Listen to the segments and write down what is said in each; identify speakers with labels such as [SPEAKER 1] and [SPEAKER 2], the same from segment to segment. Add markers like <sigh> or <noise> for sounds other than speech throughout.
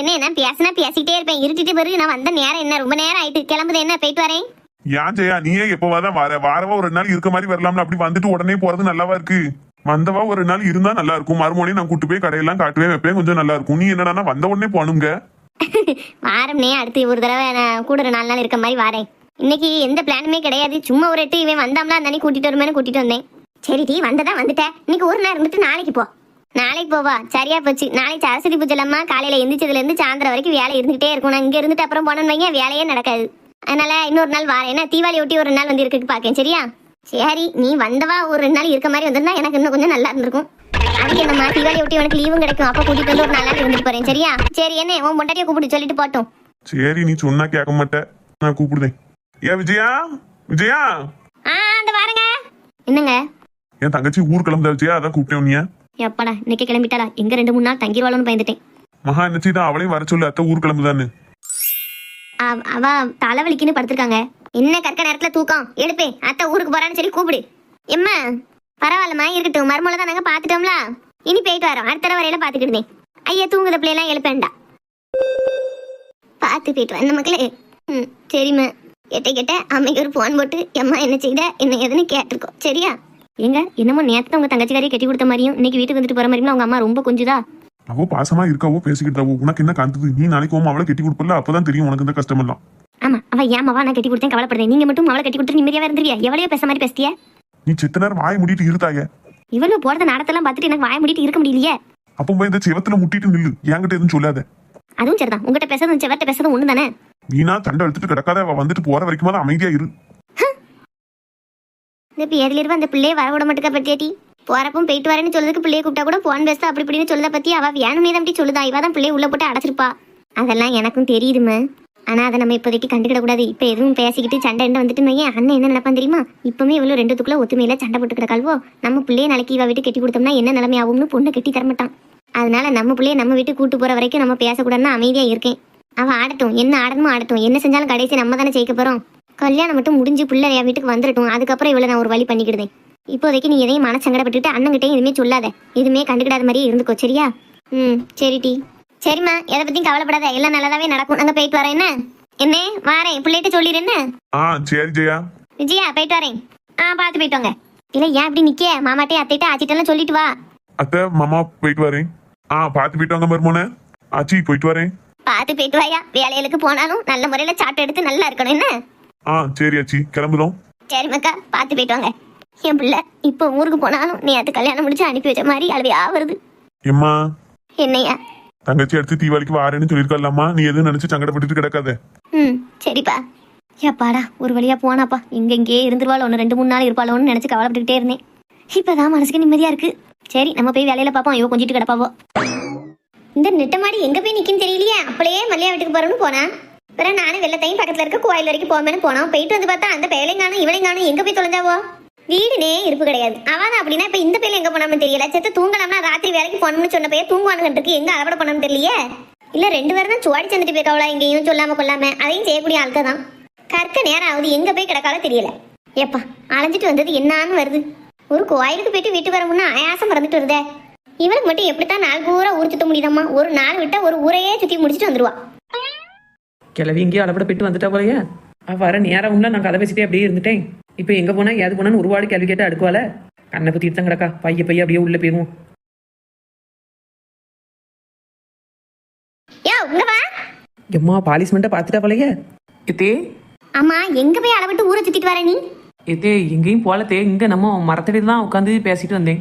[SPEAKER 1] என்ன என்ன பேசினா பேசிக்கிட்டே இருப்பேன். இருட்டிட்டு பிறகு நான் வந்த நேரம் என்ன? ரொம்ப நேரம் ஆயிட்டு. கிளம்புது என்ன? போயிட்டு வரேன்.
[SPEAKER 2] ஏன் ஜெயா? நீயே எப்பவாதான் வர. வாரவா ஒரு நாள் இருக்க மாதிரி வரலாம்ல. அப்படி வந்துட்டு உடனே போறது நல்லாவா இருக்கு? வந்தவா ஒரு நாள் இருந்தா நல்லா இருக்கும். மறுமொழி நான் கூட்டு போய் கடையெல்லாம் காட்டுவே வைப்பேன். கொஞ்சம் நல்லா இருக்கும். நீ என்னடா வந்த உடனே போனுங்க <laughs>
[SPEAKER 1] வாரம்னே அடுத்து ஒரு தடவை நான் கூட ஒரு நாலு நாள் இருக்க மாதிரி வரேன். இன்னைக்கு எந்த பிளானுமே கிடையாது. சும்மா ஒரு எட்டு இவன் வந்தாம்ல அந்த கூட்டிட்டு வருமேனு கூட்டிட்டு வந்தேன். சரி டீ வந்ததா வந்துட்டேன் இன்னைக்கு ஒரு நாள் இருந்துட்டு நாளைக்கு போ. நாளைக்கு போவா. சரியா போச்சு. நாளைக்கு சரஸ்வதி பூஜை இல்லாம காலையில எந்திரிச்சதுல இருந்து சாயந்தரம் வரைக்கும் வேலை இருந்துகிட்டே இருக்கும் நான் இங்க இருந்துட்டு அப்புறம் போனோம்னு வைங்க. வேலையே நடக்காது. அதனால இன்னொரு நாள் வரேன். என்ன? தீபாவளி ஒட்டி ஒரு நாள் வந்து இருக்கு பாக்கேன். சரியா? சரி நீ வந்தவா ஒரு ரெண்டு நாள் இருக்க மாதிரி வந்திருந்தா எனக்கு இன்னும் கொஞ்சம் நல்லா இருந்திருக்கும். அதுக்கு என்னம்மா? தீபாவளி ஒட்டி உனக்கு லீவும் கிடைக்கும். அப்ப கூட்டிட்டு வந்து ஒரு நாள் இருந்துட்டு போறேன். சரியா? சரி என்ன? உன் பொண்டாட்டியை கூப்பிட்டு சொல்லிட்டு போட்டோம்.
[SPEAKER 2] சரி நீ சொன்னா கேட்க மாட்டேன். நான் கூப்பிடுதேன். ஏ விஜயா? விஜயா?
[SPEAKER 1] ஆ அந்த வாருங்க என்னங்க?
[SPEAKER 2] என் தங்கச்சி ஊர் கிளம்புதா விஜயா? அதான் கூப்பிட்டேன் நீ
[SPEAKER 1] எப்படா இன்னைக்கு கிளம்பிட்டாளா? எங்க ரெண்டு மூணு நாள் தங்கிடுவாளோன்னு பயந்துட்டேன்.
[SPEAKER 2] மகா என்னச்சி தான் அவளையும் வர சொல்லு அத்தை ஊர் கிளம்புதான்னு.
[SPEAKER 1] அவ- அவ தலைவலிக்குன்னு படுத்திருக்காங்க. என்ன கற்க நேரத்துல தூக்கம்? எடுப்பே அத்தை ஊருக்கு போறான்னு சொல்லி கூப்பிடு. எம்மா பரவாயில்லம்மா இருக்கட்டும். மருமலை தான் நாங்க பாத்துட்டோம்ல இனி போயிட்டு வரோம். அடுத்த தடவை வரையில பாத்துக்கிடுதேன் ஐயா தூங்குத பிள்ளைலாம் எழுப்பேன்டா. பார்த்து போயிட்டு வந்த மக்களே? ம் சரிம்மா. கெட்ட கெட்ட அம்மைக்கு ஒரு ஃபோன் போட்டு எம்மா என்ன செய்த என்ன ஏதுன்னு கேட்டிருக்கோம். சரியா? எங்க என்னமோ நேத்து உங்க தங்கச்சிக்காரியை கட்டி கொடுத்த மாதிரியும் இன்னைக்கு வீட்டுக்கு வந்துட்டு போற மாதிரியும் உங்க அம்மா ரொம்ப கொஞ்சுதா?
[SPEAKER 2] அவ பாசமா இருக்காவோ பேசிக்கிட்டாவோ உனக்கு என்ன கந்தது நீ நாளைக்கு உன் அவளை கட்டி கொடுப்பல அப்பதான் தெரியும் உனக்கு இந்த கஷ்டம் எல்லாம்.
[SPEAKER 1] ஆமா அவ ஏமாவா நான் கட்டி கொடுத்தேன் கவலைப்படுறேன். நீங்க மட்டும் அவளை கட்டி கொடுத்து நிம்மதியா இருந்துருவியா? எவ்வளவு பேச மாதிரி பேசிய
[SPEAKER 2] நீ செத்த நேரம் வாய மூடிட்டு இருத்தாய
[SPEAKER 1] இவ்வளவு போறத நடத்தெல்லாம் பார்த்துட்டு எனக்கு வாய மூடிட்டு இருக்க முடியலையே?
[SPEAKER 2] அப்போ போய் இந்த செவத்துல முட்டிட்டு நில்லு. என்கிட்ட எதுவும் சொல்லாத.
[SPEAKER 1] அதுவும் சரிதான். உங்ககிட்ட பேசுறதும் செவர்ட்ட பேசுறதும் ஒண்ணு தானே
[SPEAKER 2] வீணா சண்டை எடுத்துட்டு கிடக்காத அவ வந்துட்டு போற வரைக்கும் அமைதியா இரு.
[SPEAKER 1] இந்த பேர்ல அந்த பிள்ளைய வர விட மாட்டேக்கா பத்தியாட்டி? போறப்பும் போயிட்டு வரேன்னு சொல்றதுக்கு பிள்ளைய கூப்பிட்டா கூட போன் பேச அப்படி இப்படின்னு சொல்லுத பத்தி அவ வேணுமே தான் அப்படி சொல்லுதா. இவ தான் பிள்ளைய உள்ள போட்டு அடைச்சிருப்பா. அதெல்லாம் எனக்கும் தெரியுதுமே ஆனா அதை நம்ம இப்போதைக்கு கண்டுக்கிட கூடாது. இப்ப எதுவும் பேசிக்கிட்டு சண்டை என்ன வந்துட்டு வையேன். அண்ணன் என்ன நினைப்பான் தெரியுமா? இப்பவுமே இவ்வளவு ரெண்டுத்துக்குள்ள ஒத்துமையில சண்டை போட்டு கிடக்கால்வோ நம்ம பிள்ளைய நாளைக்கு இவ வீட்டு கட்டி கொடுத்தோம்னா என்ன நிலைமை ஆகும்னு பொண்ணு கட்டி தரமாட்டான். அதனால நம்ம பிள்ளைய நம்ம வீட்டு கூட்டு போற வரைக்கும் நம்ம பேசக்கூடாதுன்னு அமைதியா இருக்கேன். அவ ஆடட்டும். என்ன ஆடணுமோ ஆடட்டும். என்ன செஞ்சாலும் கடைசி நம்ம தானே ஜெயிக்க போறோம். கல்யாணம் மட்டும் முடிஞ்சு பிள்ளை என் வீட்டுக்கு வந்துடட்டும் அதுக்கப்புறம் இவ்வளவு நான் ஒரு வழி பண்ணிக்கிடுதேன். இப்போதைக்கு நீ எதையும் மனசங்கடப்பட்டுட்டு அண்ணங்கிட்டையும் எதுவுமே சொல்லாத. எதுவுமே கண்டுக்கிடாத மாதிரியே இருந்துக்கோ சரியா? ம் சரி டி. சரிம்மா எதை பத்தியும் கவலைப்படாத. எல்லாம் நல்லதாவே நடக்கும். அங்க போயிட்டு வரேன் என்ன? என்ன? வாரேன். பிள்ளைகிட்ட சொல்லிடு என்ன?
[SPEAKER 2] ஆ சரி ஜெயா.
[SPEAKER 1] விஜயா போயிட்டு வரேன். ஆ பார்த்து போயிட்டு வாங்க. இல்ல ஏன் அப்படி நிக்க மாமாட்டே அத்தைட்ட ஆச்சிட்டெல்லாம் சொல்லிட்டு வா.
[SPEAKER 2] அத்தை மாமா போயிட்டு வரேன். ஆ பார்த்து போயிட்டு வாங்க மருமோனே. ஆச்சி போயிட்டு வரேன்.
[SPEAKER 1] பார்த்து போயிட்டு வாயா. வேலைகளுக்கு போனாலும் நல்ல முறையில சாப்பிட்டு எடுத்து நல்லா இருக்கணும் என்ன?
[SPEAKER 2] ஆ சரி ஆச்சி. கிளம்புதோம்.
[SPEAKER 1] சரி மக்கா பார்த்து போயிட்டு வாங்க. என் பிள்ளை இப்போ ஊருக்கு போனாலும் நீ அது கல்யாணம் முடிச்சு அனுப்பி வச்ச மாதிரி அழுவையா வருது.
[SPEAKER 2] எம்மா?
[SPEAKER 1] என்னையா?
[SPEAKER 2] தங்கச்சி அடுத்து தீபாவளிக்கு வாரேன்னு சொல்லியிருக்கலாமா நீ எதுவும் நினைச்சு சங்கடப்பட்டுட்டு கிடக்காத.
[SPEAKER 1] ம் சரிப்பா. ஏப்பாடா ஒரு வழியா போனாப்பா. எங்க இங்கேயே இருந்துருவாள் ஒன்று ரெண்டு மூணு நாள் இருப்பாளோன்னு நினைச்சு கவலைப்பட்டுக்கிட்டே இருந்தேன். இப்பதான் மனசுக்கு நிம்மதியா இருக்கு. சரி நம்ம போய் வேலையில பார்ப்போம். ஐயோ கொஞ்சிட்டு கிடப்பாவோ. இந்த நெட்டமாடி எங்க போய் நிக்குன்னு தெரியலையே. அப்படியே மல்லியா வீட்டுக்கு போறோம்னு போனா. பிறகு நானும் வெள்ளத்தையும் பக்கத்துல இருக்க கோயில் வரைக்கும் போமேனு போனோம். போயிட்டு வந்து பார்த்தா அந்த பேலைங்கானும் இவளைங்கானும் எங்க போய் தொலைஞ்சாவோ? வீடுனே இருப்பு கிடையாது. அவன் அப்படின்னா இப்ப இந்த பேர்ல எங்க போனான்னு தெரியல. செத்து தூங்கலாம்னா ராத்திரி வேலைக்கு போனோம்னு சொன்ன பையன் தூங்குவானுங்கிறதுக்கு எங்க அளவடை பண்ணணும்னு தெரியலையே? இல்ல ரெண்டு பேரும் தான் சுவாடி சந்துட்டு போயிருக்காவளா எங்கேயும் சொல்லாம கொள்ளாம. அதையும் செய்யக்கூடிய ஆள்கள் தான். கற்க நேரம் ஆகுது. எங்க போய் கிடக்காலும் தெரியல. எப்பா அலைஞ்சிட்டு வந்தது என்னான்னு வருது. ஒரு கோயிலுக்கு போயிட்டு வீட்டு வர முன்னா ஆயாசம் மறந்துட்டு வருதே. இவளுக்கு மட்டும் எப்படித்தான் நாள் பூரா ஊர் சுத்த முடியுதம்மா? ஒரு நாள் விட்டா ஒரு ஊரையே சுத்தி முடிச்சுட்டு வந்துருவா.
[SPEAKER 3] கிளவி இங்கேயே அளவிட போயிட்டு வந்துட்டா போலயே. வர நேரம் உள்ள நான் கதை பேசிட்டே அப்படியே இருந்துட்டேன். இப்போ எங்க போனா ஏது போனான்னு ஒருபாடு கேள்வி கேட்டு அடுக்குவால கண்ணை பத்தி தான் கிடக்கா. பைய பைய அப்படியே உள்ள
[SPEAKER 1] வா.
[SPEAKER 3] எம்மா பாலிஸ்மெண்ட்டை பார்த்துட்டா போலயே. எத்தே.
[SPEAKER 1] அம்மா எங்க போய் அளவிட்டு ஊரை சுத்திட்டு வர நீ?
[SPEAKER 3] எத்தே எங்கேயும் போலத்தே இங்க நம்ம மரத்தடி தான் உட்காந்து பேசிட்டு வந்தேன்.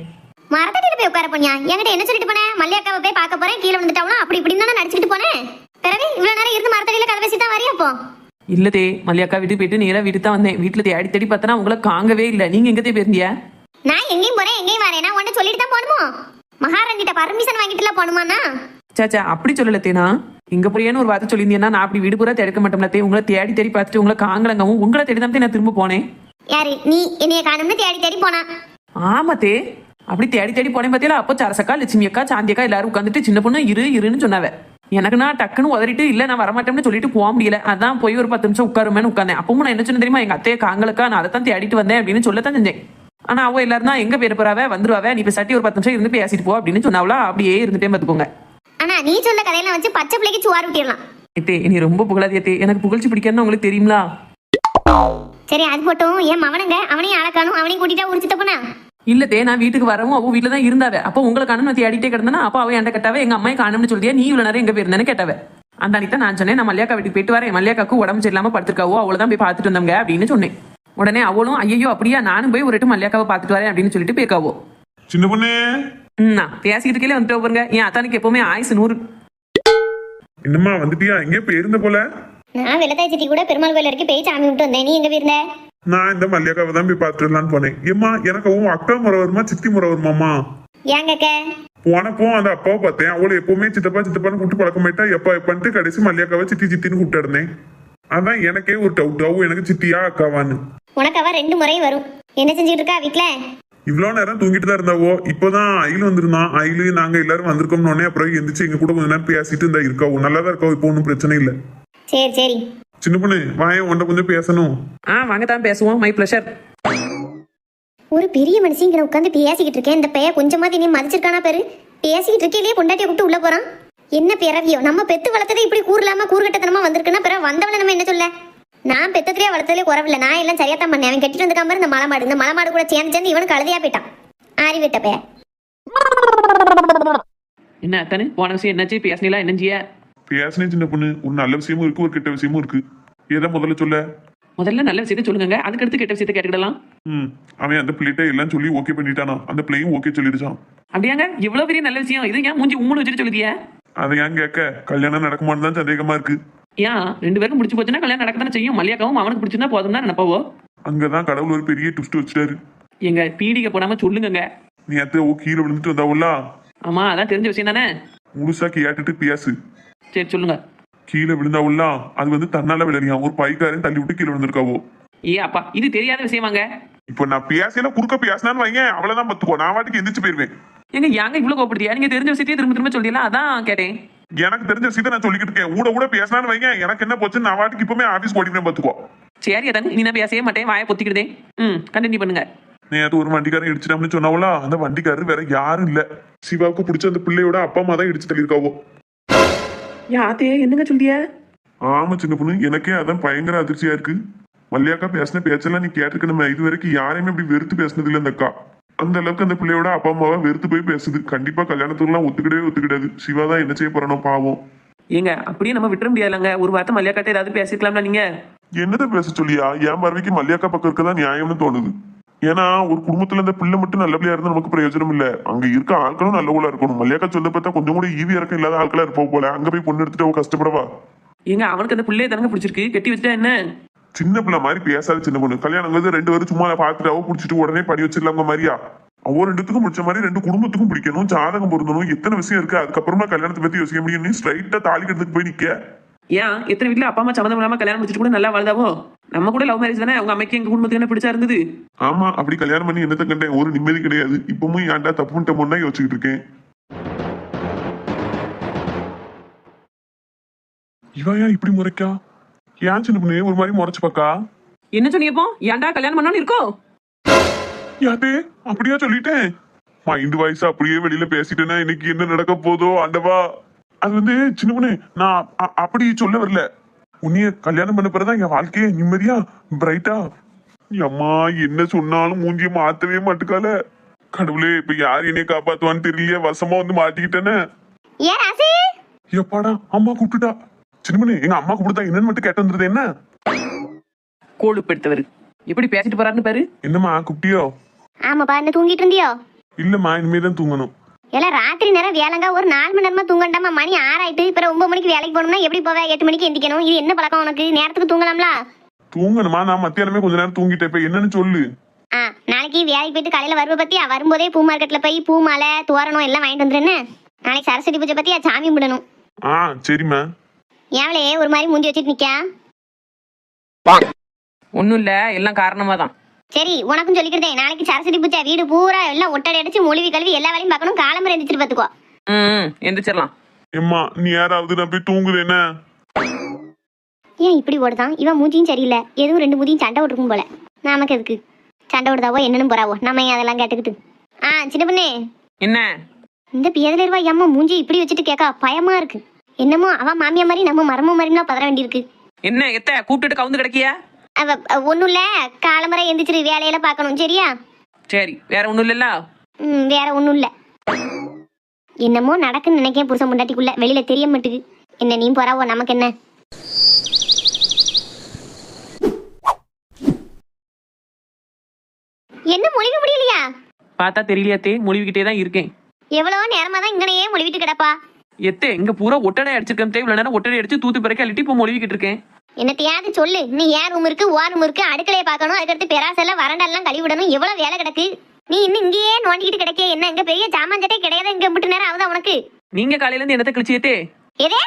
[SPEAKER 1] மரத்தடியில போய் உட்கார போனியா? என்கிட்ட என்ன சொல்லிட்டு போனேன் மல்லிகாவை போய் பார்க்க போறேன். கீழே வந்துட்டாவும் அப்படி இப்படின்னு நடிச்சுக்கிட்டு போனேன் பிறகு இவ்வளவு நேரம் இருந்து மரத்தடியில கதை பேசி தான் வரியா அப்போ
[SPEAKER 3] இல்லதே மல்லியாக்கா வீட்டுக்கு போயிட்டு நேரா வீட்டுக்கு தான் வந்தேன். வீட்டுல தேடி தேடி பார்த்தனா உங்களை காங்கவே இல்லை. நீங்க எங்கத்தே போயிருந்தியா
[SPEAKER 1] நான் எங்கேயும் போறேன் எங்கேயும் வரேன். நான் உன்ன சொல்லிட்டு தான் போகணுமோ? மகாராணிட்ட பர்மிஷன் வாங்கிட்டுல போகணுமாண்ணா?
[SPEAKER 3] சாச்சா அப்படி சொல்லல தேனா இங்க போறியான்னு ஒரு வார்த்தை சொல்லியிருந்தீங்கன்னா நான் அப்படி வீடு பூரா தேடிக்க மாட்டோம்ல தே. உங்களை தேடி தேடி பார்த்துட்டு உங்களை காங்கலங்கவும் உங்களை தேடி தான் நான் திரும்ப போனேன்.
[SPEAKER 1] யாரு? நீ என்னைய காணும்னு தேடி தேடி போனா?
[SPEAKER 3] ஆமாத்தே அப்படி தேடி தேடி போனேன் பாத்தியா? அப்போ சரசக்கா லட்சுமி அக்கா சாந்தி அக்கா எல்லாரும் உட்காந்துட்டு சின்ன பொண்ணு இரு இருன்னு சொன்னாவ. எனக்கு நான் டக்குன்னு உதறிட்டு இல்ல நான் வரமாட்டேன்னு சொல்லிட்டு போக முடியல. அதான் போய் ஒரு பத்து நிமிஷம் உட்காருமேன்னு உட்காந்தேன். அப்பவும் நான் என்ன சொன்னேன் தெரியுமா? எங்க அத்தையை காங்கலக்கா நான் அதை தான் தேடிட்டு வந்தேன் அப்படின்னு சொல்லத்தான் செஞ்சேன். ஆனா அவ எல்லாரும் தான் எங்க பேர் போறாவ? வந்துருவாவ? நீ இப்ப சட்டி ஒரு பத்து நிமிஷம் இருந்து பேசிட்டு போ அப்படின்னு சொன்னாவளா? அப்படியே இருந்துட்டே பாத்துக்கோங்க.
[SPEAKER 1] ஆனா நீ சொல்ல கதையெல்லாம் வச்சு பச்சை பிள்ளைக்கு சுவார் விட்டிடலாம்
[SPEAKER 3] ஏத்தே நீ ரொம்ப புகழாதியத்தே எனக்கு புகழ்ச்சி பிடிக்காதுன்னு உங்களுக்கு தெரியுங்களா
[SPEAKER 1] சரி அது போட்டும் ஏன் அவனுங்க அவனையும் அழக்கானும் அவனையும் கூட்டிட்டா உரிச்சுட்ட போனா?
[SPEAKER 3] இல்லத்தே நான் வீட்டுக்கு வரவும் அவ வீட்டுல தான் இருந்தாவ. அப்போ உங்களை காணும் நான் தேடிட்டே கிடந்தேன்னா அப்போ அவ என்கிட்ட கேட்டாவே எங்க அம்மையை காணும்னு சொல்லியா நீ இவ்வளவு நேரம் எங்க போயிருந்தேன்னு கேட்டாவ. அந்த அன்னைக்கு நான் சொன்னேன் நான் மல்லியாக்கா வீட்டுக்கு போயிட்டு வரேன். மல்லியாக்காக்கு உடம்பு சரியில்லாம படுத்திருக்காவோ அவளை தான் போய் பார்த்துட்டு வந்தவங்க அப்படின்னு சொன்னேன். உடனே அவளும் ஐயோ அப்படியா? நானும் போய் ஒரு எட்டு மல்லியாக்காவை பார்த்துட்டு வரேன் அப்படின்னு சொல்லிட்டு போய்க்காவோ
[SPEAKER 2] சின்ன பொண்ணு.
[SPEAKER 3] ம் நான் பேசிக்கிட்டு இருக்கே வந்துட்டு பாருங்க. என் அத்தானுக்கு எப்பவுமே ஆயுசு நூறு.
[SPEAKER 2] என்னம்மா வந்துட்டியா? எங்கே போயிருந்த போல.
[SPEAKER 1] நான் வெள்ளத்தாய் சிட்டி கூட பெருமாள் கோயில் வரைக்கும் போய் சாமி விட்டு வந்தேன். நீ எங்க போயிருந்த?
[SPEAKER 2] நான் இந்த மல்லிகாவை தான் போய் பார்த்துடலான்னு போனேன். ஏம்மா எனக்கு உன் அக்கா முறை வருமா சித்தி முறை வருமாம்மா?
[SPEAKER 1] ஏங்கக்க?
[SPEAKER 2] போனப்போ அந்த அப்பாவை பார்த்தேன். அவளை எப்பவுமே சித்தப்பா சித்தப்பான்னு கூப்பிட்டு பழக்கமாயிட்டா எப்பா எப்பன்ட்டு கடைசி மல்லிகாவை சித்தி சித்தின்னு கூப்பிட்டு இருந்தேன். அதான் எனக்கே ஒரு டவுட் அவ எனக்கு சித்தியா அக்காவான்னு.
[SPEAKER 1] உனக்கு அவ ரெண்டு முறையும் வரும். என்ன செஞ்சுட்டு இருக்கா வீட்ல?
[SPEAKER 2] இவ்வளவு நேரம் தூங்கிட்டு தான் இருந்தாவோ? இப்போதான் அயில் வந்திருந்தான். அயிலு நாங்க எல்லாரும் வந்திருக்கோம்னு உடனே அப்புறம் எந்திரிச்சு எங்க கூட கொஞ்ச நேரம் பேசிட்டு இருந்தா இருக்காவோ? நல்லா தான் இருக்காவோ இப்போ ஒன்றும் பிரச்சனை இல்லை.
[SPEAKER 1] சரி சரி.
[SPEAKER 2] சின்ன பொண்ணு வாயன் உன்ட்ட கொஞ்சம் பேசணும்.
[SPEAKER 3] ஆ வாங்க தான் பேசுவோம். மை ப்ளஷர்
[SPEAKER 1] ஒரு பெரிய மனுஷன் இங்க உட்காந்து பேசிக்கிட்டு இருக்கேன். இந்த பைய கொஞ்சமாவது நீ மதிச்சிருக்கானா பேரு. பேசிக்கிட்டு இருக்கே பொண்டாட்டிய கூப்பிட்டு உள்ள போறான். என்ன பிறவியோ நம்ம பெத்து வளர்த்ததே இப்படி கூறலாம கூறுகட்டத்தனமா வந்திருக்குன்னா பிறகு வந்தவன நம்ம என்ன சொல்ல? நான் பெத்தத்திலே வளர்த்ததுலே குறவில்ல. நான் எல்லாம் சரியா தான் பண்ணேன். அவன் கட்டிட்டு வந்திருக்காம இந்த மலை மாடு. இந்த மலை மாடு கூட சேர்ந்து சேர்ந்து இவனுக்கு கழுதையா போயிட்டான். ஆறி விட்ட பைய
[SPEAKER 3] என்ன அத்தானு? போன விஷயம் என்னாச்சு? பேசினீங்களா? என்னஞ்சிய
[SPEAKER 2] பேசினே சின்ன பொண்ணு ஒரு நல்ல விஷயமும் இருக்கு ஒரு கெட்ட விஷயமும் இருக்கு. எதை முதல்ல சொல்ல?
[SPEAKER 3] முதல்ல நல்ல விஷயத்தை சொல்லுங்க அதுக்கடுத்து கெட்ட விஷயத்தை கேட்டுக்கிடலாம்.
[SPEAKER 2] ம் அவன் அந்த பிள்ளைகிட்ட எல்லாம் சொல்லி ஓகே பண்ணிட்டானா? அந்த பிள்ளையும் ஓகே சொல்லிடுச்சான்.
[SPEAKER 3] அப்படியாங்க? இவ்வளவு பெரிய நல்ல விஷயம். இது ஏன் மூஞ்சி உம்முன்னு வச்சுட்டு சொல்லுதியா?
[SPEAKER 2] அதை ஏன் கேட்க? கல்யாணம் நடக்குமான்னு தான் சந்தேகமா இருக்கு.
[SPEAKER 3] ஏன்? ரெண்டு பேருக்கும் முடிச்சு போச்சுன்னா கல்யாணம் நடக்க தானே செய்யும். மல்லியாக்காவும் அவனுக்கு பிடிச்சிருந்தா போதும் தான் நினைப்பாவோ
[SPEAKER 2] அங்கதான் கடவுள் ஒரு பெரிய ட்விஸ்ட் வச்சிட்டாரு.
[SPEAKER 3] எங்க பீடிக்க போடாம சொல்லுங்கங்க.
[SPEAKER 2] நேத்து ஓ கீழே விழுந்துட்டு வந்தாவுல்ல
[SPEAKER 3] ஆமா அதான் தெரிஞ்ச விஷயம் தானே.
[SPEAKER 2] முழுசா கேட்டுட்டு பேசு.
[SPEAKER 3] சரி சொல்லுங்க.
[SPEAKER 2] கீழே விழுந்தாவுல்ல அது வந்து தன்னால விளையாடியான் ஒரு பைக்காரன் தள்ளி விட்டு கீழே விழுந்திருக்காவோ?
[SPEAKER 3] ஏ அப்பா இது தெரியாத விஷயமாங்க.
[SPEAKER 2] இப்போ நான் பேசல குறுக்க பேசினான்னு வைங்க அவ்வளவுதான் பத்துக்கோ நான் வாட்டுக்கு எந்திரிச்சு போயிருவேன்.
[SPEAKER 3] எங்க ஏங்க இவ்வளவு கோப்படுத்தியா நீங்க தெரிஞ்ச விஷயத்தையே திரும்ப திரும்ப சொல்லிடலாம் அதான் கேட்டேன்.
[SPEAKER 2] எனக்கு தெரிஞ்ச விஷயத்தை நான் சொல்லிக்கிட்டு இருக்கேன். ஊட ஊட பேசினான்னு வைங்க எனக்கு என்ன போச்சு நான் வாட்டுக்கு இப்பவுமே ஆபீஸ் ஓடிக்கிறேன் பாத்துக்கோ
[SPEAKER 3] சரி அதாங்க நீ நான் பேசவே மாட்டேன். வாயை பொத்திக்கிட்டே ம் கண்டினியூ பண்ணுங்க.
[SPEAKER 2] நேத்து ஒரு வண்டிக்காரன் இடிச்சிட்டாம்னு சொன்னாவளா அந்த வண்டிக்காரர் வேற யாரும் இல்ல. சிவாவுக்கு பிடிச்ச அந்த பிள்ளையோட அப்பா அம்மா தான் இடிச்சு தள்ளியிருக்காவோ?
[SPEAKER 3] யாத்தே என்னங்க சொல்லிய
[SPEAKER 2] ஆமா சின்ன பொண்ணு. எனக்கே அதான் பயங்கர அதிர்ச்சியா இருக்கு. மல்லியாக்கா பேசின பேச்செல்லாம் நீ கேட்டிருக்கணுமே. இது வரைக்கும் யாரையுமே இப்படி வெறுத்து பேசினது இல்ல அந்த அக்கா. அந்த அளவுக்கு அந்த பிள்ளையோட அப்பா அம்மாவை வெறுத்து போய் பேசுது. கண்டிப்பா கல்யாணத்துக்குலாம் ஒத்துக்கிடவே ஒத்துக்கிடாது. சிவா தான் என்ன செய்ய போறானோ பாவம்.
[SPEAKER 3] ஏங்க அப்படியே நம்ம விட்டுற முடியாதுலங்க. ஒரு வார்த்தை மல்லியாக்காட்ட ஏதாவது பேசிக்கலாம்ல நீங்க?
[SPEAKER 2] என்னத பேச சொல்லியா? என் பார்வைக்கு மல்லியாக்கா பக்கம் இருக்கதான் நியாயம்னு தோணுது. ஏன்னா ஒரு குடும்பத்துல இந்த பிள்ளை மட்டும் நல்லபடியா இருந்தா நமக்கு பிரயோஜனம் இல்ல. அங்க இருக்க ஆட்களும் நல்லவங்களா இருக்கணும். மல்லியாக்கா சொல்ல பார்த்தா கொஞ்சம் கூட ஈவி இறக்கம் இல்லாத ஆட்களா இருப்பா போல. அங்க போய் பொண்ணு எடுத்துட்டு அவ கஷ்டப்படவா?
[SPEAKER 3] ஏங்க அவனுக்கு அந்த பிள்ளைய தானங்க பிடிச்சிருக்கு? கட்டி வச்சுட்டா என்ன?
[SPEAKER 2] சின்ன பிள்ளை மாதிரி பேசாத சின்ன பொண்ணு. கல்யாணம் வந்து ரெண்டு பேரும் சும்மா பார்த்துட்டு அவ பிடிச்சிட்டு உடனே பண்ணி வச்சிடலாங்க மாதிரியா? அவ ரெண்டுத்துக்கும் பிடிச்ச மாதிரி ரெண்டு குடும்பத்துக்கும் பிடிக்கணும். ஜாதகம் பொருந்தணும். எத்தனை விஷயம் இருக்கு? அதுக்கப்புறமா கல்யாணத்தை பத்தி யோசிக்க முடியும். நீ ஸ்ட்ரைட்டா தாலி கட்டுறதுக்கு போய் நிக்க.
[SPEAKER 3] ஏன் எத்தனை வீட்டுல அப்பா அம்மா சம்மந்தம் இல்லாம கல்யாணம் முடிச்சிட்டு கூட நல்லா வாழ்தாவோ நம்ம கூட லவ் மேரேஜ் தானே? உங்க அம்மைக்கு எங்க குடும்பத்துக்கு என்ன பிடிச்சா இருந்தது?
[SPEAKER 2] ஆமா அப்படி கல்யாணம் பண்ணி என்னத்த கண்டேன்? ஒரு நிம்மதி கிடையாது. இப்பவும் ஏன்டா தப்பு பண்ணிட்டோம்னா யோசிச்சுக்கிட்டு இருக்கேன். இவா ஏன் இப்படி முறைக்கா? ஏன் சின்ன பொண்ணு ஒரு மாதிரி முறைச்சு பாக்கா?
[SPEAKER 3] என்ன சொன்னீங்கப்போ ஏன்டா கல்யாணம் பண்ணணும்னு இருக்கோ?
[SPEAKER 2] யாத்தே அப்படியா சொல்லிட்டேன். மைண்ட் வாய்ஸ் அப்படியே வெளியில பேசிட்டேன்னா இன்னைக்கு என்ன நடக்க போதோ ஆண்டவா? அது வந்து சின்ன பொண்ணு நான் அ- அப்படி சொல்ல வரல. உன்னைய கல்யாணம் பண்ண பிறகுதான் என் வாழ்க்கையே நிம்மதியா பிரைட்டா அம்மா என்ன சொன்னாலும் மூஞ்சிய மாத்தவே மாட்டுக்கால கடவுளே இப்ப யார் என்னைய காப்பாத்துவான்னு தெரியலையே வசமா வந்து மாட்டிக்கிட்டேனே.
[SPEAKER 1] ஏன் ராசி?
[SPEAKER 2] எப்பாடா அம்மா கூப்பிட்டுட்டா. சின்ன பொண்ணு எங்க அம்மா கூப்பிட்டா என்னன்னு மட்டும் கேட்டு வந்துருது என்ன?
[SPEAKER 3] கோழுப்படுத்தவர் எப்படி பேசிட்டு போறாருன்னு பாரு.
[SPEAKER 2] என்னம்மா கூப்பிட்டியோ?
[SPEAKER 1] ஆமாப்பா என்ன தூங்கிட்டு இருந்தியோ?
[SPEAKER 2] இல்லம்மா இனிமே தான் தூங்கணும்.
[SPEAKER 1] எல்லாம் ராத்திரி நேரம் வேலைங்க ஒரு நாலு மணி நேரமா தூங்கண்டாமா? மணி ஆறாயிட்டு இப்ப ஒன்பது மணிக்கு வேலைக்கு போகணும்னா எப்படி போவ? எட்டு மணிக்கு எந்திக்கணும். இது என்ன பழக்கம் உனக்கு? நேரத்துக்கு தூங்கலாம்ல?
[SPEAKER 2] தூங்கணுமா? நான் மத்தியானமே கொஞ்ச நேரம் தூங்கிட்டேன். இப்ப என்னன்னு சொல்லு.
[SPEAKER 1] ஆ நாளைக்கு வேலைக்கு போயிட்டு காலையில வருவ பத்தியா? வரும்போதே பூ மார்க்கெட்ல போய் பூ மாலை தோரணம் எல்லாம் வாங்கிட்டு வந்துருன்னு நாளைக்கு சரஸ்வதி பூஜை பத்தியா? சாமி கும்பிடணும்.
[SPEAKER 2] ஆ சரிம்மா.
[SPEAKER 1] ஏவலே ஒரு மாதிரி மூஞ்சி வச்சுட்டு நிக்கா
[SPEAKER 3] ஒண்ணும் இல்ல எல்லாம் காரணமா தான்
[SPEAKER 1] சரி உனக்கும் சொல்லிக்கிறதே. நாளைக்கு சரஸ்வதி பூஜை வீடு பூரா எல்லாம் ஒட்டடை அடிச்சு மொழிவி கழுவி எல்லா வேலையும் பார்க்கணும். காலம்பரம் எந்திரிச்சிட்டு பாத்துக்கோ
[SPEAKER 3] ம் எந்திரிச்சிடலாம்.
[SPEAKER 2] எம்மா நீ யாராவது நான் போய் தூங்குது என்ன?
[SPEAKER 1] ஏன் இப்படி ஓடுதான்? இவன் மூஞ்சியும் சரியில்லை. எதுவும் ரெண்டு மூஞ்சியும் சண்டை விட்டுருக்கும் போல. நமக்கு எதுக்கு? சண்டை விடுதாவோ என்னன்னு போறாவோ? நம்ம ஏன் அதெல்லாம் கேட்டுக்கிட்டு? ஆ சின்ன பொண்ணு.
[SPEAKER 3] என்ன?
[SPEAKER 1] இந்த பியதலிருவா அம்மா மூஞ்சி இப்படி வச்சுட்டு கேட்கா பயமா இருக்கு. என்னமோ அவ மாமியா மாதிரி நம்ம மரமும் மாதிரினா பதற வேண்டியிருக்கு.
[SPEAKER 3] என்ன எத்த? கூப்பிட்டுட்டு கவுந்து கிடைக்கியா?
[SPEAKER 1] ஒன்றும் இல்லை. காலம்பரை எந்திரிச்சிரு வேலையில பார்க்கணும் சரியா?
[SPEAKER 3] சரி வேற ஒண்ணும் இல்லல்ல?
[SPEAKER 1] ம் வேற ஒன்றும் இல்லை. என்னமோ நடக்குன்னு நினைக்கேன் புருஷன் முண்டாட்டிக்குள்ள வெளியில தெரிய மாட்டுக்கு என்ன நீ போறாவோ? நமக்கு என்ன? என்ன மொழிக முடியலையா?
[SPEAKER 3] பார்த்தா தெரியலையாத்தே மொழிவிக்கிட்டே தான் இருக்கேன்.
[SPEAKER 1] எவ்வளோ நேரமா தான் இங்கனையே மொழிவிட்டு கிடப்பா?
[SPEAKER 3] எத்தே இங்க பூரா ஒட்டடை அடிச்சிருக்கேன் இவ்வளவு நேரம் ஒட்டடை அடிச்சு தூத்து பிறக்க அள்ளிட்டு இப்போ மொழிவிக்கிட்டு இருக்கேன்.
[SPEAKER 1] என்னத்தையாவது சொல்லு. நீ ஏன் ரூம் இருக்கு ஓ ரூம் இருக்கு அடுக்கலையை பார்க்கணும் அதுக்கடுத்து பெராசெல்லாம் வரண்டெல்லாம் கழுவி விடணும் வேலை கிடக்கு. நீ இன்னும் இங்கேயே நோண்டிக்கிட்டு கிடக்கே என்ன? இங்க பெரிய சாமான் சட்டை கிடையாது இங்க விட்டு நேரம் ஆகுதா உனக்கு?
[SPEAKER 3] நீங்க காலையில இருந்து என்னத்த கிழிச்சியத்தே
[SPEAKER 1] எதே?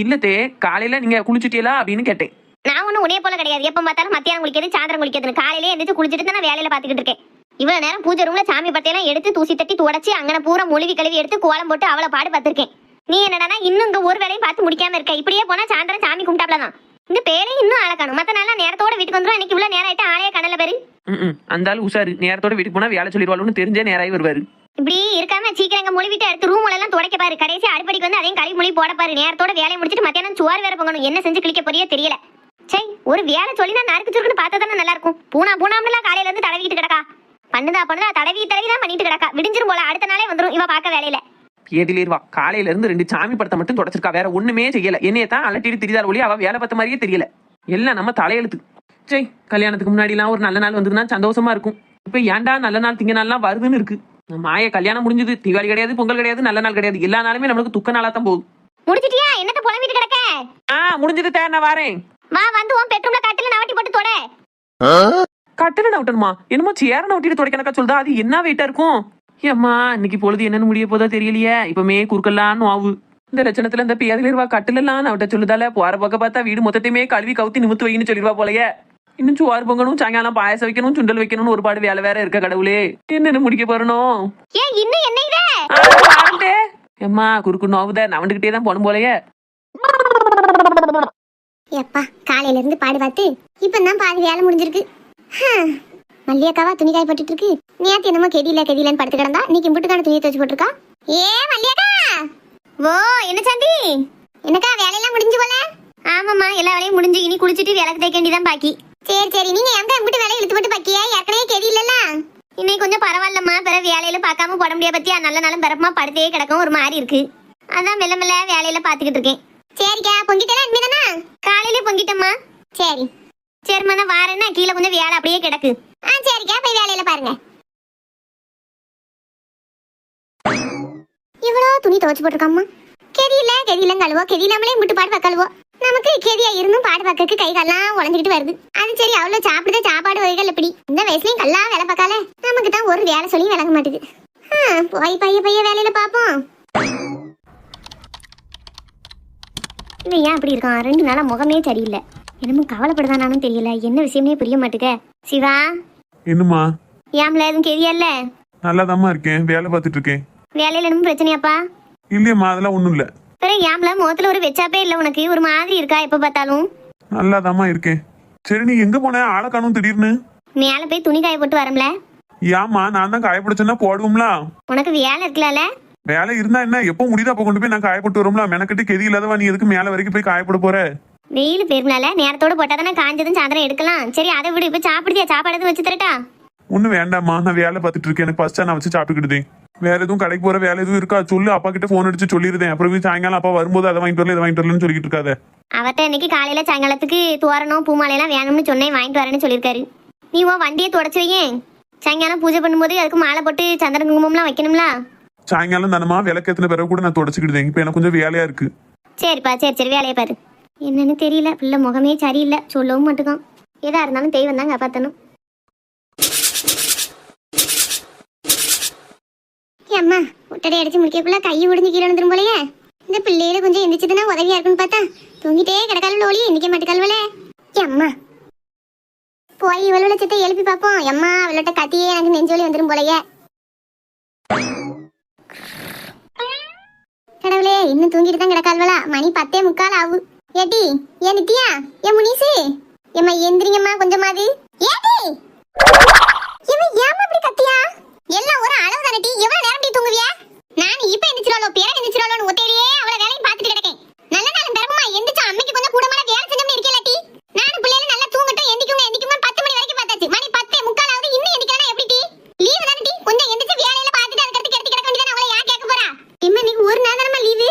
[SPEAKER 3] இல்லத்தே காலையில நீங்க குளிச்சுட்டீங்களா அப்படின்னு கேட்டேன்.
[SPEAKER 1] நான் ஒன்றும் உனைய போல கிடையாது. எப்போ பார்த்தாலும் மத்தியானம் குளிக்கிறது சாயந்தரம் குளிக்கிறதுன்னு. காலையிலே எந்திரிச்சு குளிச்சுட்டு தான் நான் வேலையில பார்த்துக்கிட்டு இருக்கேன். இவ்வளவு நேரம் பூஜை ரூம்ல சாமி பட்டையெல்லாம் எடுத்து தூசி தட்டி துடைச்சி அங்கன பூரா மொழிவி கழுவி எடுத்து கோலம் போட்டு அவளை பாடு பார்த்திருக்கேன். நீ என்னடானா இன்னும் இங்க ஒரு வேலையும் பார்த்து முடிக்காம இருக்க? இப்படியே போனா சாயந்தரம் சாமி கும்பிட்டாப்ல தான். இந்த பேரே இன்னும் ஆளை காணும். மத்த நாளா நேரத்தோட வீட்டுக்கு வந்துடும் இன்னைக்கு இவ்வளவு நேரம் ஆயிட்டு ஆளைய கடல பேரு.
[SPEAKER 3] அந்த ஆளு உஷாரு. நேரத்தோட வீட்டுக்கு போனா வேலை சொல்லிடுவாளுன்னு தெரிஞ்சே நேராகி வருவாரு.
[SPEAKER 1] இப்படி இருக்காம சீக்கிரம் எங்க மொழி விட்டு எடுத்து ரூம் எல்லாம் துடைக்க பாரு. கடைசி அடுப்படிக்கு வந்து அதையும் கழுவி மொழி போட பாரு. நேரத்தோட வேலையை முடிச்சிட்டு மத்தியானம் சுவார் வேற பொங்கணும் என்ன செஞ்சு கிளிக்க போறியோ தெரியல. சை ஒரு வேலை சொல்லி நான் நறுக்கு சுருக்குன்னு பார்த்தா தானே நல்லா இருக்கும் பூனா பூனாம்லாம் காலையில இருந்து தடவிக்கிட்டு கிடக்கா. பண்ணுதா பண்ணுதா தடவி தடவி தான் பண்ணிட்டு கிடக்கா. விடிஞ்சிரும் போல. அடுத்த நாளே வந்துரும். இவ பார்க்க வேலையில.
[SPEAKER 3] ஏதிலேருவா? காலையில இருந்து ரெண்டு சாமி படத்தை மட்டும் தொடச்சிருக்கா. வேற ஒண்ணுமே செய்யல. என்னைய தான் அலட்டிட்டு திரிதார் ஒளி அவ வேலை பார்த்த மாதிரியே தெரியல. எல்லாம் நம்ம தலையெழுத்து. சரி கல்யாணத்துக்கு முன்னாடி எல்லாம் ஒரு நல்ல நாள் வந்ததுன்னா சந்தோஷமா இருக்கும். இப்ப ஏன்டா நல்ல நாள் திங்க நாள்லாம் வருதுன்னு இருக்கு. மாய கல்யாணம் முடிஞ்சது. தீபாவளி கிடையாது பொங்கல் கிடையாது நல்ல நாள் கிடையாது. எல்லா நாளுமே நம்மளுக்கு துக்க நாளா தான் போகுது.
[SPEAKER 1] முடிச்சிட்டியா என்னத்த புலம்பிட்டு கிடக்க?
[SPEAKER 3] ஆ முடிஞ்சது தே நான் வரேன்.
[SPEAKER 1] வா வந்து உன் பெட்ரூம்ல கட்டில நவட்டி போட்டு தொட.
[SPEAKER 3] கட்டில நவுட்டணுமா? என்னமோ சேர நவுட்டிட்டு துடைக்கணக்கா சொல்லுதா? அது என்ன வெயிட்டா இருக்கும்? ஏம்மா இன்னைக்கு பொழுது என்னன்னு முடிய போதோ தெரியலையே. இப்பமே குறுக்கலான்னு ஆவு. இந்த லட்சணத்துல இந்த பியாதிலிருவா கட்டிலெல்லாம் நவுட்ட சொல்லுதால போற பக்கம் பார்த்தா வீடு மொத்தத்தையுமே கழுவி கவுத்தி நிமித்து வைன்னு சொல்லிடுவா போலயே. இன்னும் சுவார் பொங்கணும் சாயங்காலம் பாயசம் வைக்கணும் சுண்டல் வைக்கணும்னு ஒரு பாடு வேலை வேற இருக்க கடவுளே. என்னன்னு முடிக்க போறணும் எம்மா குறுக்கு நோவுத நவண்டுகிட்டே தான் போனும் போலயே.
[SPEAKER 1] எப்பா காலையில இருந்து பாடு பார்த்து இப்பதான் பாதி வேலை முடிஞ்சிருக்கு. மல்லியக்காவா துணி காய போட்டுட்டு இருக்கு நேத்து என்னமோ கெதியில கெதியிலன்னு படுத்து கிடந்தா? இன்னைக்கு இம்புட்டுக்கான துணியை துவச்சு போட்டிருக்கா? ஏ மல்லியக்கா! ஓ என்ன சாந்தி? என்னக்கா வேலையெல்லாம் முடிஞ்சு போல? ஆமாம்மா எல்லா வேலையும் முடிஞ்சு. இனி குளிச்சுட்டு விளக்கு தேய்க்க வேண்டியதான் பாக்கி. சரி சரி. நீங்க எங்க இம்புட்டு வேலையை இழுத்து போட்டு பாக்கியா? ஏற்கனவே கெதி இல்லல்ல இன்னைக்கு கொஞ்சம் பரவாயில்லம்மா. பிற வேலையில பார்க்காம போட முடியாது பத்தியா? நல்ல நாளும் பிறப்பமா படுத்தே கிடக்கும். ஒரு மாதிரி இருக்கு. அதான் மெல்ல மெல்ல வேலையில பாத்துக்கிட்டு இருக்கேன். சரிக்கா. பொங்கிட்டேனா? இனிமேதானா? காலையில பொங்கிட்டம்மா. சரி. சரிம்மா நான் வாரேன்னா கீழே கொஞ்சம் வேலை அப்படியே கிடக்கு. ஆ சரிக்கா போய் வேலையில பாருங்க. இவ்வளோ துணி துவைச்சு போட்டிருக்காம்மா. கெதியில கெதியில கழுவோ கெதியிலாமலே முட்டு பாடு பக்கழுவோ நமக்கு கெதியா இருந்தும் பாடு பக்கக்கு கை கல்லாம் உடஞ்சிக்கிட்டு வருது. அது சரி அவ்வளோ சாப்பிடுத சாப்பாடு வகைகள் எப்படி இந்த வயசுலயும் கல்லா வேலை பார்க்கால நமக்கு தான் ஒரு வேலை சொல்லி விளங்க மாட்டேங்குது ஆ, போய் பைய பைய வேலையில பாப்போம் இவன் ஏன் அப்படி இருக்கான் ரெண்டு நாளா முகமே சரியில்லை. என்னமோ கவலைப்படுதானானும் தெரியல. என்ன விஷயமே புரிய மாட்டுக்க சிவா?
[SPEAKER 2] என்னம்மா?
[SPEAKER 1] ஏம்ல எதுவும் தெரியல
[SPEAKER 2] நல்லாதாம்மா இருக்கேன். வேலை பார்த்துட்டு இருக்கேன்
[SPEAKER 1] வேலையில என்னமோ பிரச்சனையாப்பா?
[SPEAKER 2] இல்லையம்மா அதெல்லாம் ஒண்ணும் இல்ல.
[SPEAKER 1] பிறகு ஏம்ல முகத்துல ஒரு வெச்சாப்பே இல்லை உனக்கு. ஒரு மாதிரி இருக்கா எப்ப பார்த்தாலும்?
[SPEAKER 2] நல்லாதாம்மா இருக்கேன். சரி நீ எங்க போன? ஆளை காணும் திடீர்னு.
[SPEAKER 1] மேல போய் துணி காய போட்டு வரம்ல.
[SPEAKER 2] ஏம்மா நான் தான் காயப்படுச்சேன்னா போடுவோம்ல.
[SPEAKER 1] உனக்கு வேலை இருக்கலாம்ல
[SPEAKER 2] வேலை இருந்தா என்ன? எப்போ முடியுதா அப்ப கொண்டு போய் நான் காயப்பட்டு வரும்ல மெனக்கட்டு கெதி இல்லாதவா நீ எதுக்கு மேல வரைக்கும் போய் காயப்பட போற?
[SPEAKER 1] வெயில் பெருனால நேரத்தோட போட்டா தானே காஞ்சதும் சாயந்தரம் எடுக்கலாம். சரி அதை விடு. இப்ப சாப்பிடுதியா சாப்பாடு எதுவும் வச்சு தரட்டா?
[SPEAKER 2] ஒன்னும் வேண்டாம்மா. நான் வேலை பார்த்துட்டு இருக்கேன். எனக்கு ஃபர்ஸ்டா நான் வச்சு சாப்பிட்டுக்கிட்டேன் வேற எதுவும் கடைக்கு போற வேலை எதுவும் இருக்கா? சொல்லு. அப்பா கிட்ட போன் அடிச்சு சொல்லிருந்தேன் அப்புறம் சாயங்காலம் அப்பா வரும்போது அதை வாங்கிட்டு வரல இதை வாங்கிட்டு வரலன்னு சொல்லிட்டு இருக்காத.
[SPEAKER 1] அவர்கிட்ட இன்னைக்கு காலையில சாயங்காலத்துக்கு தோரணம் பூமாலையெல்லாம் வேணும்னு சொன்னேன். வாங்கிட்டு வரேன்னு சொல்லியிருக்காரு. நீ உன் வண்டியை தொடச்சு வையேன் சாயங்காலம் பூஜை பண்ணும்போது அதுக்கு மாலை போட்டு சந்திர குங்குமம்லாம் வைக்கணும்ல?
[SPEAKER 2] சாயங்காலம் தானமா விளக்கேத்தின பிறகு கூட நான் தொடச்சுக்கிட்டேன் இப்போ எனக்கு கொஞ்சம் வேலையா இருக்கு.
[SPEAKER 1] சரிப்பா சரி சரி. வேலையை பாரு. என்னன்னு தெரியல. பிள்ளை முகமே சரியில்லை. சொல்லவும் மட்டும் எதா இருந்தாலும் தெய்வம் தான் காப்பாற்றணும் அம்மா முட்டடை அடிச்சு முடிக்கக்குள்ள கையை உடைஞ்சு கீழே வந்துடும் போலயே. இந்த பிள்ளையில கொஞ்சம் எந்திரிச்சதுன்னா உதவியா இருக்குன்னு பார்த்தா தூங்கிட்டே கிடக்கால ஒளி எந்திக்க மாட்டேக்கால்வலே அம்மா. போய் இவளோட சித்தை எழுப்பி பார்ப்போம். அம்மா அவளோட கத்தியே எனக்கு நெஞ்சோலி வந்துடும் போலயே. கடவுளே இன்னும் தூங்கிட்டு தான் கிடக்கால்வலா மணி பத்தே முக்கால் ஆகும் ஏட்டி ஏ நித்யா? ஏன் முனிசு? ஏம்மா எந்திரிங்கம்மா கொஞ்சமாது ஏடி! இவன் ஏமா இப்படி கத்தியா? எல்லாம் ஒரு அளவு தானே டி? எவ்வளவு நேரம் டி தூங்குவியா?
[SPEAKER 4] நான் இப்ப எந்திரிச்சிராலோ பிறகு எந்திரிச்சிராலோன்னு ஒத்தையிலேயே அவள வேலையும் பார்த்துட்டு கிடக்கேன் நல்ல நாள் பெருமா எந்திரிச்சு அம்மைக்கு கொஞ்சம் கூடமாட வேலை செஞ்சோம்னு இருக்கலாட்டி நானும் பிள்ளைல நல்லா தூங்கட்டும் எந்திக்குங்க எந்திக்குங்க பத்து மணி வரைக்கும் பார்த்தாச்சு மணி பத்தே முக்காலாவது இன்னும் எந்திக்கலாம் எப்படி டி லீவு தானே டி கொஞ்சம் எந்திரிச்சு வேலையில பார்த்துட்டு அதுக்கடுத்து கிடத்தி கிடக்க வேண்டியதானே அவளை யார் கேட்க போறா இம்மா இன்னைக்கு ஒரு நாள் தானே லீவு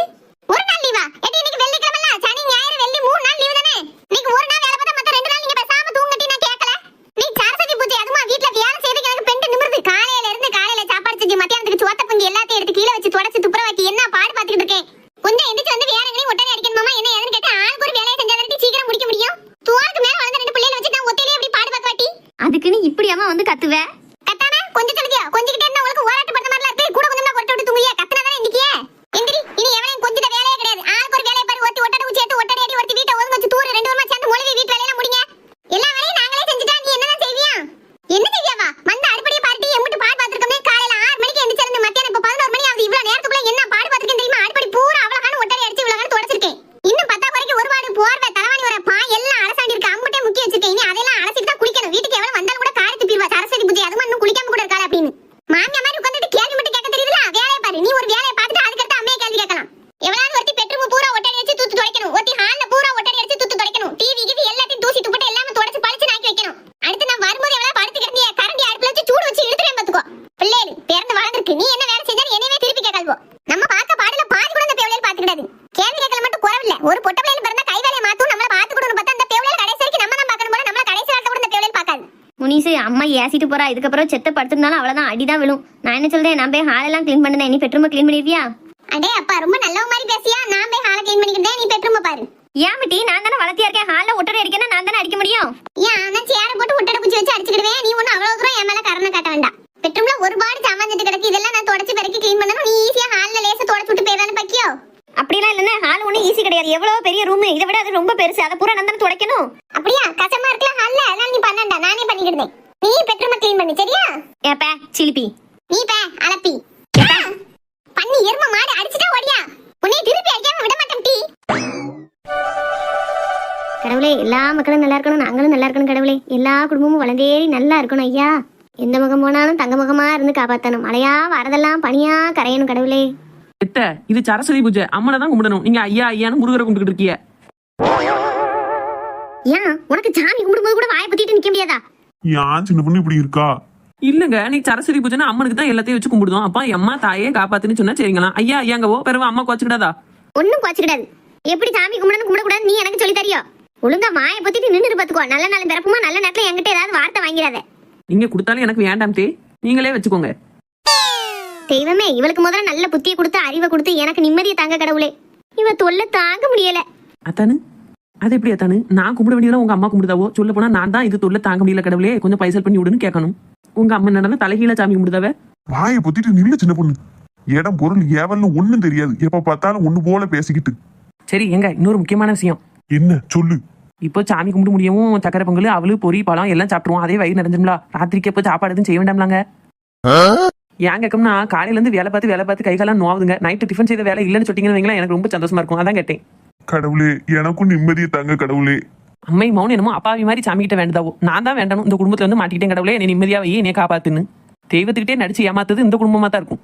[SPEAKER 4] ஒரு நாள் லீவா எடி இன்னைக்கு வெள்ளிக்கிழமை சனி ஞாயிறு வெள்ளி மூணு நாள் லீவு தானே இன்னைக்கு ஒரு நாள் வேலை பார்த்தா மத்த ரெண்டு நாள் நீங்க பேசாம தூங்கட்டி நான் கேட்கல நீ சரஸ்வதி பூஜை அதுமா வீட்ல வேலை செய்யறதுக்கு எனக்கு பெண்டு நிமிர்ந்து காலையில இருந்து காலையில சாப்பாடு செஞ்சு மத்தியானத்துக்கு சோத்த பொங்கி எல்லாத்தையும் எடுத்து கீழே வச்சு தொடச்சு துப்புரவாக்கி என்ன பாடு பார்த்துக்கிட்டு இருக்கேன் கொஞ்சம் எந்திரிச்சு வந்து வேற எங்கேயும் ஒட்டனை அடிக்கணுமா என்ன ஏதுன்னு கேட்டு ஆளுக்கு ஒரு வேலையை செஞ்சாதான் சீக்கிரம் முடிக்க முடியும் துவாக்கு மேல வளர்ந்த ரெண்டு பிள்ளைகளை வச்சு நான் ஒத்தையிலே எப்படி பாடு பார்க்க வாட்டி
[SPEAKER 1] அதுக்குன்னு இப்படியாமா வந்து கத்துவ
[SPEAKER 4] கத்தாம கொஞ்சம் சொல்லுதியா கொஞ்சிக்கிட்டே இருந்தா உங்களுக்கு ஓராட்டு படுத்த மாதிரிலாம் இருக்கு கூட கொஞ்சம் கொட்ட விட்டு தூங்கியா கத்துனா எந்திக்கியே எந்திரி இனி எவனையும் கொஞ்சிட்ட வேலையே கிடையாது ஆளுக்கு ஒரு வேலையை பாரு ஒருத்தி ஒட்டடை ஊச்சி எடுத்து ஒட்டடை அடி ஒருத்தி வீட்டை ஒதுங்க வச்சு தூரு ரெண்டு வருமா சேர்ந்து மொழிவி வீட்டு வேலையெல்லாம் முடிங்க எல்லா வேலையும் நாங்களே செஞ்சுட்டா நீ என்னதான் செய்வியா என்ன செய்வியாவா வந்து அடுப்படியை பாருட்டி எம்பிட்டு பாடு பார்த்திருக்கோமே காலையில ஆறு மணிக்கு எந்திரிச்சிருந்து மத்தியானம் இப்ப பதினோரு மணி ஆகுது இவ்வளவு நேரத்துக்குள்ள என்ன பாடு பார்த்திருக்கேன் தெரியுமா அடுப்படி பூரா அவ்வளவு ஒட்டடை அடிச்சு இவ்வளவு தொடச்சிருக்கேன் இன்னும் பத்தா குறைக்கு ஒரு பாடு போர்வை தலைவாணி வர பா எல்லாம் அலசாண்டி இருக்கு அம்புட்டே முக்கி வச்சிருக்கேன் இனி அதெல்லாம் அலசிட்டு தான் குளிக்கணும் வீட்டுக்கு எவ்வளவு வந்தாலும் கூட காரி துப்பிடுவா சரஸ்வதி பூஜை அதுவும் இன்னும் குளிக்காம கூட இருக்காளா அப்படின்னு மாமியா மாதிரி உட்காந்துட்டு கேள்வி மட்டும் கேட்க தெரியுதுல வேலையை பாரு நீ ஒரு வேலையை பார்த்துட்டு அதுக்கடுத்து அம்மையை கேள்வி கேட்கலாம் எவ்வளவு ஒருத்தி பெட்ரூம் பூரா ஒட்டடி அடிச்சு தூத்து துடைக்கணும் ஒருத்தி ஹால்ல பூரா ஒட்டடி அடிச்சு தூத்து துடைக்கணும் டிவி கிவி எல்லாத்தையும் தூசி துப்பிட்டு எல்லாமே தொடச்சு பழிச்சு நாக்கி வைக்கணும் அடுத்து நான் வரும்போது எவ்வளவு படுத்து கிடந்திய கரண்டி அடுப்புல வச்சு சூடு வச்சு இழுத்துறேன் பாத்துக்கோ பிள்ளைகள் பிறந்து வளர்ந்துருக்கு நீ என்ன வேலை செஞ்சாலும் என்னையவே திருப்பி கேட்காதோ நம்ம பார்க்க பாடல பாதி கூட அந்த பேவலையில் பாத்துக்கிடாது கேள்வி கேட்கல மட்டும் குறவில்ல ஒரு பொட்ட பிள்ளைகள் பிறந்தா கை வேலையை மாத்தும் நம்மள பாத்து கொடுன்னு பார்த்தா அந்த பேவலையில் கடைசி வரைக்கும் நம்ம தான் பார்க்கணும் போல நம்மள கடைசி காலத்துல கூட இந்த பேவலையில் பார்க்காது.
[SPEAKER 1] முனிசு அம்மா ஏசிட்டு போறா இதுக்கப்புறம் செத்த படுத்திருந்தாலும் அவ்வளவுதான் அடிதான் விழும். நான் என்ன சொல்றேன் நான் போய் ஹாலெல்லாம் க்ளீன் பண்ணுறேன் நீ பெட்ரூமை க்ளீன் பண்ணிருவியா?
[SPEAKER 4] அடே அப்பா ரொம்ப நல்லவ மாதிரி பேசியா? நான் போய் ஹால க்ளீன் பண்ணிக்கிட்டேன் நீ பெட்ரூம் பாரு.
[SPEAKER 1] ஏன் மிட்டி நான் தானே வளர்த்தியா இருக்கேன்? ஹாலில் ஒட்டடை அடிக்கணும் நான் தானே அடிக்க முடியும்
[SPEAKER 4] ஏன் நான் சேர போட்டு முட்டை குச்சி வச்சு அடிச்சுக்கிடுவேன் நீ ஒன்னும் அவ்வளவு தூரம் என் மேல கரணம் காட்ட வேண்டாம் பெட்ரூம்ல ஒரு பாடு சாமான் கிடக்கு இதெல்லாம் நான் தொடச்சு பெருக்கி க்ளீன் பண்ணணும் நீ ஈஸியா ஹால்ல லேசா தொடச்சு விட்டு போயிடலான்னு பக்கியோ
[SPEAKER 1] அப்படிலாம் இல்லைன்னா ஹால் ஒன்றும் ஈஸி கிடையாது எவ்வளோ பெரிய ரூம் இதை விட அது ரொம்ப பெருசு அதை பூரா நான் தானே துடைக்கணும்
[SPEAKER 4] அப்படியா கஷ்டமா இருக்கல ஹால்ல அதனால நீ பண்ணண்டா நானே பண்ணிக்கிடுதேன் நீ பெட்ரூமை க்ளீன் பண்ணு சரியா?
[SPEAKER 1] ஏப்பா சிலிப்பி.
[SPEAKER 4] நீ பே அலப்பி. பண்ணி எரும மாடு அடிச்சுட்டா ஓடியா? உன்னை திருப்பி அடிக்காம விட மாட்டேன் டீ.
[SPEAKER 1] கடவுளே எல்லா மக்களும் நல்லா இருக்கணும் நாங்களும் நல்லா இருக்கணும் கடவுளே. எல்லா குடும்பமும் வளர்ந்தேறி நல்லா இருக்கணும் ஐயா. எந்த முகம் போனாலும் தங்க முகமா இருந்து காப்பாத்தணும். மழையா வரதெல்லாம் பனியா கரையணும் கடவுளே.
[SPEAKER 3] எத்த இது சரஸ்வதி பூஜை. அம்மனை தான் கும்பிடணும். நீங்க ஐயா ஐயான்னு முருகரை கும்பிட்டுக்கிட்டு இருக்கீங்க
[SPEAKER 1] ஏன்? உனக்கு சாமி கும்பிடும்போது கூட வாயை பத்திட்டு நிக்க முடியாதா?
[SPEAKER 2] ஏன் சின்ன பொண்ணு இப்படி இருக்கா?
[SPEAKER 3] இல்லங்க நீ சரஸ்வதி பூஜைனா அம்மனுக்கு தான் எல்லாத்தையும் வச்சு கும்பிடுதோம். அப்பா அம்மா தாயே காப்பாத்துன்னு சொன்னா சரிங்களா? ஐயா ஐயாங்கவோ பிறகு அம்மா குவச்சுக்கிடாதா?
[SPEAKER 1] ஒன்னும் குறைச்சிக்கிடாது எப்படி சாமி கும்பிடணும் கும்பிடக்கூடாது நீ எனக்கு சொல்லி தரியோ ஒழுங்கா வாயை பத்திட்டு நின்று பாத்துக்கோ. நல்ல நாள் பிறப்புமா நல்ல நேரத்துல என்கிட்ட ஏதாவது வார்த்தை வாங்கிறாத
[SPEAKER 3] நீங்க கொடுத்தாலும் எனக்கு வேண்டாம் தே. நீங்களே வச்சுக்கோங்க.
[SPEAKER 1] தெய்வமே இவளுக்கு முதல்ல நல்ல புத்தியை கொடுத்து அறிவை கொடுத்து எனக்கு நிம்மதியை தாங்க கடவுளே. இவ தொல்லை தாங்க முடியல.
[SPEAKER 3] அத்தானு அது எப்படி அத்தானு நான் கும்பிட வேண்டியதெல்லாம் உங்க அம்மா கும்பிடுதாவோ? சொல்ல போனா நான் தான் இது தொல்லை தாங்க முடியல கடவுளே. கொஞ்சம் பைசல் பண்ணி விடுன்னு கேட்கணும். உங்க அம்மா என்னடா தலைகீழ சாமி கும்பிடுதாவ?
[SPEAKER 2] வாயை பொத்திட்டு நில்ல சின்ன பொண்ணு. இடம் பொருள் ஏவல்னு ஒண்ணும் தெரியாது. எப்ப பார்த்தாலும் ஒண்ணு போல பேசிக்கிட்டு.
[SPEAKER 3] சரி எங்க இன்னொரு முக்கியமான விஷயம்.
[SPEAKER 2] என்ன? சொல்லு.
[SPEAKER 3] இப்போ சாமி கும்பிட முடியவும் சக்கரை பொங்கல் அவளு பொரி பழம் எல்லாம் சாப்பிட்டுருவோம். அதே வயிறு நிறைஞ்சும்ல ராத்திரிக்கு எப்போ சாப்பாடு எதுவும் செய்ய வேண்டாம்லாங்க? ஏன் கேட்கணும்னா காலையில இருந்து வேலை பார்த்து வேலை பார்த்து கை காலம் நோவுதுங்க. நைட்டு டிஃபன் செய்த வேலை இல்லைன்னு சொன்னீங்கன்னு எனக்கு ரொம்ப சந்தோஷமா இருக்கும். அதான் கேட்டேன்.
[SPEAKER 2] கடவுளே எனக்கும் நிம்மதியை தாங்க கடவுளே.
[SPEAKER 3] அம்மை மௌனம் என்னமோ அப்பாவி மாதிரி சாமி கிட்ட வேண்டதாவோ. நான் தான் வேண்டணும். இந்த குடும்பத்துல வந்து மாட்டிக்கிட்டேன் கடவுளே. என்னை நிம்மதியாவே என்னை காப்பாத்துன்னு. தெய்வத்துக்கிட்டே நடிச்சு ஏமாத்துது இந்த குடும்பமா தான் இருக்கும்.